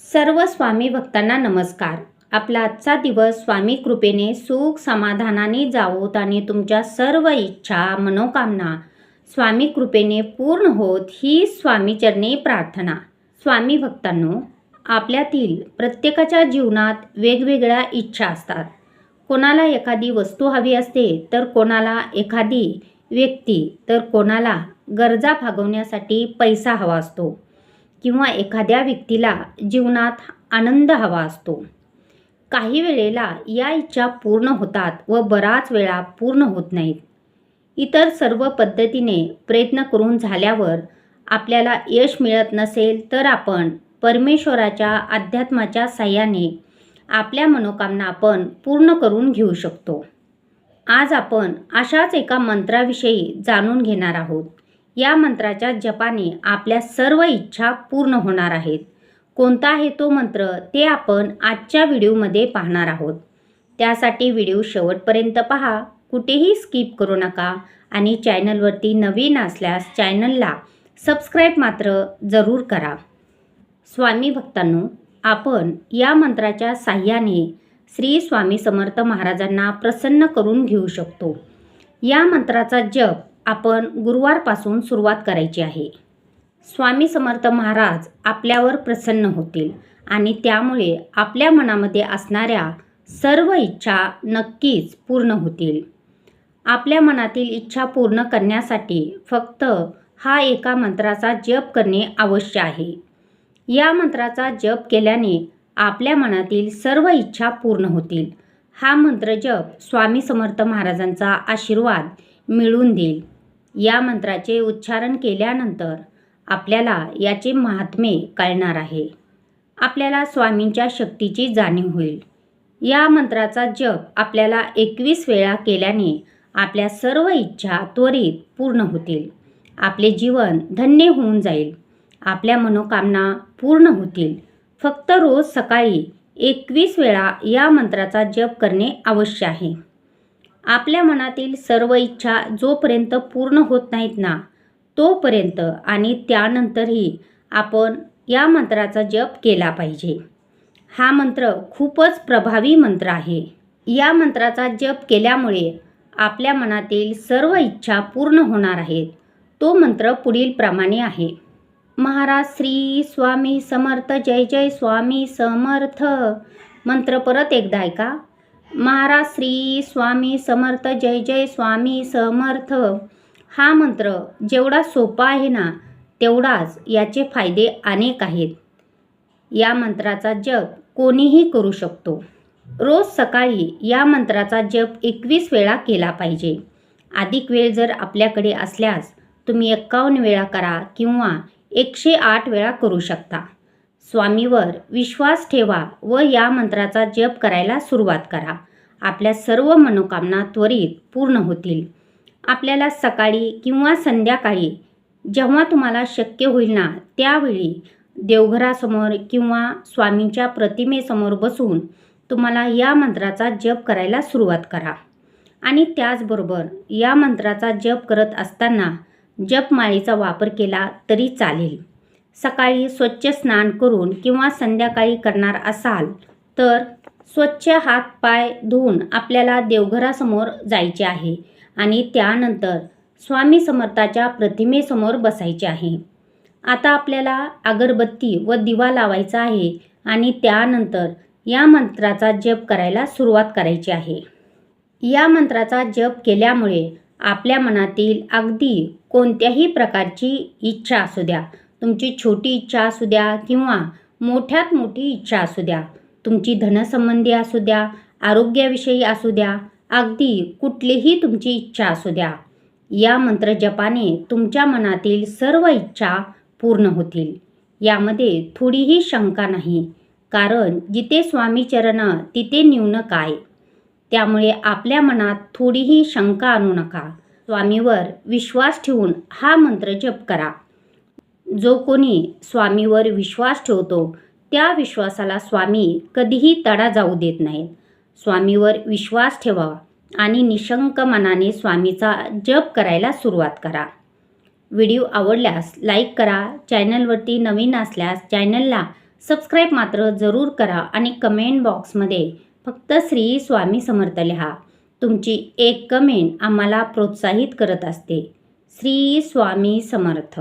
सर्व स्वामी भक्तांना नमस्कार. आपला आजचा दिवस स्वामी कृपेने सुख समाधानाने जावोत आणि तुमच्या सर्व इच्छा मनोकामना स्वामी कृपेने पूर्ण होत ही स्वामीचरणी प्रार्थना. स्वामी भक्तांनो आपल्यातील प्रत्येकाच्या जीवनात वेगवेगळ्या इच्छा असतात. कोणाला एखादी वस्तू हवी असते तर कोणाला एखादी व्यक्ती तर कोणाला गरजा भागवण्यासाठी पैसा हवा असतो. किंवा एखाद्या व्यक्तीला जीवनात आनंद हवा असतो. काही वेळेला या इच्छा पूर्ण होतात व बराच वेळा पूर्ण होत नाहीत. इतर सर्व पद्धतीने प्रयत्न करून झाल्यावर आपल्याला यश मिळत नसेल तर आपण परमेश्वराच्या अध्यात्माच्या साह्याने आपल्या मनोकामना आपण पूर्ण करून घेऊ शकतो. आज आपण अशाच एका मंत्राविषयी जाणून घेणार आहोत. या मंत्राच्या जपाने आपल्या सर्व इच्छा पूर्ण होणार आहेत. कोणता आहे तो मंत्र ते आपण आजच्या व्हिडिओमध्ये पाहणार आहोत. त्यासाठी व्हिडिओ शेवटपर्यंत पहा. कुठेही स्किप करू नका आणि चॅनलवरती नवीन असल्यास चॅनलला सबस्क्राईब मात्र जरूर करा. स्वामी भक्तांनो आपण या मंत्राच्या साह्याने श्री स्वामी समर्थ महाराजांना प्रसन्न करून घेऊ शकतो. या मंत्राचा जप आपण गुरुवारपासून सुरुवात करायची आहे. स्वामी समर्थ महाराज आपल्यावर प्रसन्न होतील आणि त्यामुळे आपल्या मनामध्ये असणाऱ्या सर्व इच्छा नक्कीच पूर्ण होतील. आपल्या मनातील इच्छा पूर्ण करण्यासाठी फक्त हा एका मंत्राचा जप करणे आवश्यक आहे. या मंत्राचा जप केल्याने आपल्या मनातील सर्व इच्छा पूर्ण होतील. हा मंत्र जप स्वामी समर्थ महाराजांचा आशीर्वाद मिळून देईल. या मंत्राचे उच्चारण केल्यानंतर आपल्याला याचे महात्मे कळणार आहे. आपल्याला स्वामींच्या शक्तीची जाणीव होईल. या मंत्राचा जप आपल्याला एकवीस वेळा केल्याने आपल्या सर्व इच्छा त्वरित पूर्ण होतील. आपले जीवन धन्य होऊन जाईल. आपल्या मनोकामना पूर्ण होतील. फक्त रोज सकाळी एकवीस वेळा या मंत्राचा जप करणे आवश्यक आहे. आपल्या मनातील सर्व इच्छा जोपर्यंत पूर्ण होत नाहीत ना तोपर्यंत आणि त्यानंतरही आपण या मंत्राचा जप केला पाहिजे. हा मंत्र खूपच प्रभावी मंत्र आहे. या मंत्राचा जप केल्यामुळे आपल्या मनातील सर्व इच्छा पूर्ण होणार आहेत. तो मंत्र पुढील प्रमाणे आहे. महाराज श्री स्वामी समर्थ जय जय स्वामी समर्थ. मंत्र परत एकदा ऐका. महाराज श्री स्वामी समर्थ जय जय स्वामी समर्थ. हा मंत्र जेवढा सोपा आहे ना तेवढाच याचे फायदे अनेक आहेत. या मंत्राचा जप कोणीही करू शकतो. रोज सकाळी या मंत्राचा जप एकवीस वेळा केला पाहिजे. अधिक वेळ जर आपल्याकडे असल्यास तुम्ही एक्कावन्न वेळा करा किंवा एकशे आठ वेळा करू शकता. स्वामीवर विश्वास ठेवा व या मंत्राचा जप करायला सुरुवात करा. आपल्या सर्व मनोकामना त्वरित पूर्ण होतील. आपल्याला सकाळी किंवा संध्याकाळी जेव्हा तुम्हाला शक्य होईल ना त्यावेळी देवघरासमोर किंवा स्वामींच्या प्रतिमेसमोर बसून तुम्हाला या मंत्राचा जप करायला सुरुवात करा. आणि त्याचबरोबर या मंत्राचा जप करत असताना जपमाळीचा वापर केला तरी चालेल. सकाळी स्वच्छ स्नान करून किंवा संध्याकाळी करणार असाल तर स्वच्छ हात पाय धुवून आपल्याला देवघरासमोर जायचे आहे आणि त्यानंतर स्वामी समर्थाच्या प्रतिमेसमोर बसायचे आहे. आता आपल्याला अगरबत्ती व दिवा लावायचा आहे आणि त्यानंतर या मंत्राचा जप करायला सुरुवात करायची आहे. या मंत्राचा जप केल्यामुळे आपल्या मनातील अगदी कोणत्याही प्रकारची इच्छा असू द्या तुमची छोटी इच्छा असू द्या किंवा मोठ्यात मोठी इच्छा असू द्या. तुमची धनसंबंधी असू द्या आरोग्याविषयी असू द्या अगदी कुठलीही तुमची इच्छा असू द्या. या मंत्र जपाने तुमच्या मनातील सर्व इच्छा पूर्ण होतील. यामध्ये थोडीही शंका नाही कारण जिथे स्वामी चरण तिथे न्यून काय? त्यामुळे आपल्या मनात थोडीही शंका आणू नका. स्वामीवर विश्वास ठेवून हा मंत्र जप करा. जो कोणी स्वामीवर विश्वास ठेवतो त्या विश्वासाला स्वामी कधीही तडा जाऊ देत नाहीत. स्वामीवर विश्वास ठेवा आणि निशंक मनाने स्वामीचा जप करायला सुरुवात करा. व्हिडिओ आवडल्यास लाईक करा चॅनलवरती नवीन असल्यास चॅनलला सबस्क्राईब मात्र जरूर करा आणि कमेंट बॉक्समध्ये फक्त श्री स्वामी समर्थ लिहा. तुमची एक कमेंट आम्हाला प्रोत्साहित करत असते. श्री स्वामी समर्थ.